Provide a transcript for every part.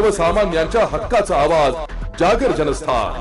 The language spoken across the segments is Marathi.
सर्वसामान्यांच्या हक्काचा आवाज जागर जनस्थान.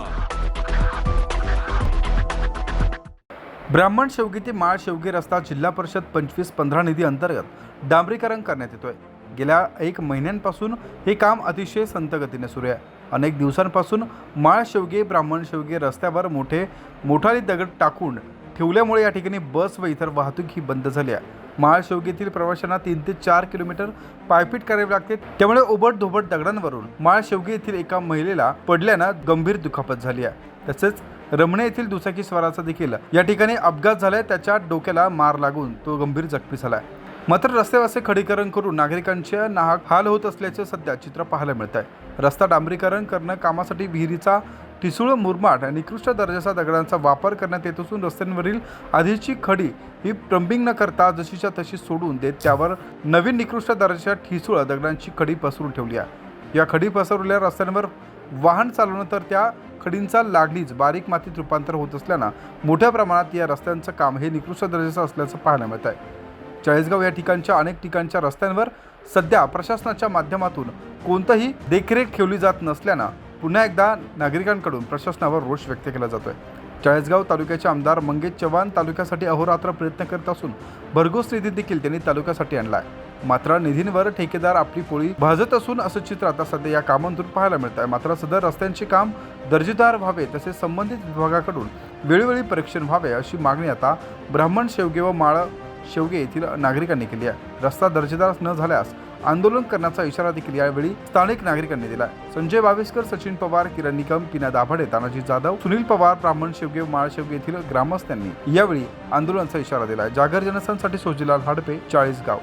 ब्राह्मण शेवगी ते माळ शेवगी रस्ता जिल्हा परिषद पंचवीस पंधरा निधी अंतर्गत डांबरीकरण करण्यात येतोय. गेल्या एक महिन्यांपासून हे काम अतिशय संतगतीने सुरू आहे. अनेक दिवसांपासून माळ शेवगे ब्राह्मण शेवगे रस्त्यावर मोठे मोठाली दगड टाकून ठेवल्यामुळे या ठिकाणी बस व इतर वाहतूक ही बंद झाली आहे. माळ शेवगेतील प्रवाशांना तीन ते चार किलोमीटर पायपीट करावी लागते. त्यामुळे ओबट धोबट दगडांवरून माळशेवगी येथील एका महिलेला पडल्यानं गंभीर दुखापत झाली आहे. तसेच रमणे येथील दुचाकी स्वाराचा देखील या ठिकाणी अपघात झालाय. त्याच्या डोक्याला मार लागून तो गंभीर जखमी झालाय. मात्र रस्त्यावर खडीकरण करून नागरिकांचे नाहक हाल होत असल्याचे सध्या चित्र पाहायला मिळत आहे रस्ता डांबरीकरण करणं कामासाठी विहिरीचा ठिसूळ मुरमाड निकृष्ट दर्जाचा दगडांचा वापर करण्यात येत असून रस्त्यांवरील आधीची खडी ही प्लंबिंग न करता जशीच्या तशी सोडून देत त्यावर नवीन निकृष्ट दर्जाच्या ठिसूळ दगडांची खडी पसरून ठेवली आहे. या खडी पसरवलेल्या रस्त्यांवर वाहन चालवणं तर त्या खडींचा लागलीच बारीक मातीत रूपांतर होत असल्यानं मोठ्या प्रमाणात या रस्त्यांचं काम हे निकृष्ट दर्जाचं असल्याचं पाहायला मिळत आहे. चाळीसगाव या ठिकाणच्या अनेक ठिकाणच्या रस्त्यांवर सध्या प्रशासनाच्या माध्यमातून कोणतंही देखरेख ठेवली जात नसल्यानं पुन्हा एकदा नागरिकांकडून प्रशासनावर रोष व्यक्त केला जातोय. चाळीसगाव तालुक्याचे आमदार मंगेश चव्हाण तालुक्यासाठी अहोरात्र प्रयत्न करत असून भरघोस निधी देखील त्यांनी तालुक्यासाठी आणला आहे मात्र निधींवर ठेकेदार आपली पोळी भाजत असून असं चित्र आता सध्या या कामांतून पाहायला मिळत आहे मात्र सदर रस्त्यांचे काम दर्जेदार व्हावे तसेच संबंधित विभागाकडून वेळोवेळी परीक्षण व्हावे अशी मागणी आता ब्राह्मण शेवगे व माळ शेवगे येथील नागरिकांनी केली आहे. रस्ता दर्जेदार न झाल्यास आंदोलन करण्याचा इशारा देखील यावेळी स्थानिक नागरिकांनी दिला संजय बावेस्कर सचिन पवार किरण निकम पिना दाभाडे तानाजी जाधव सुनील पवार ब्राह्मण शेवगे माळशेवगे येथील ग्रामस्थांनी यावेळी आंदोलनाचा इशारा दिला जागर जनसंघसाठी सोजीलाल हाडपे चाळीसगाव.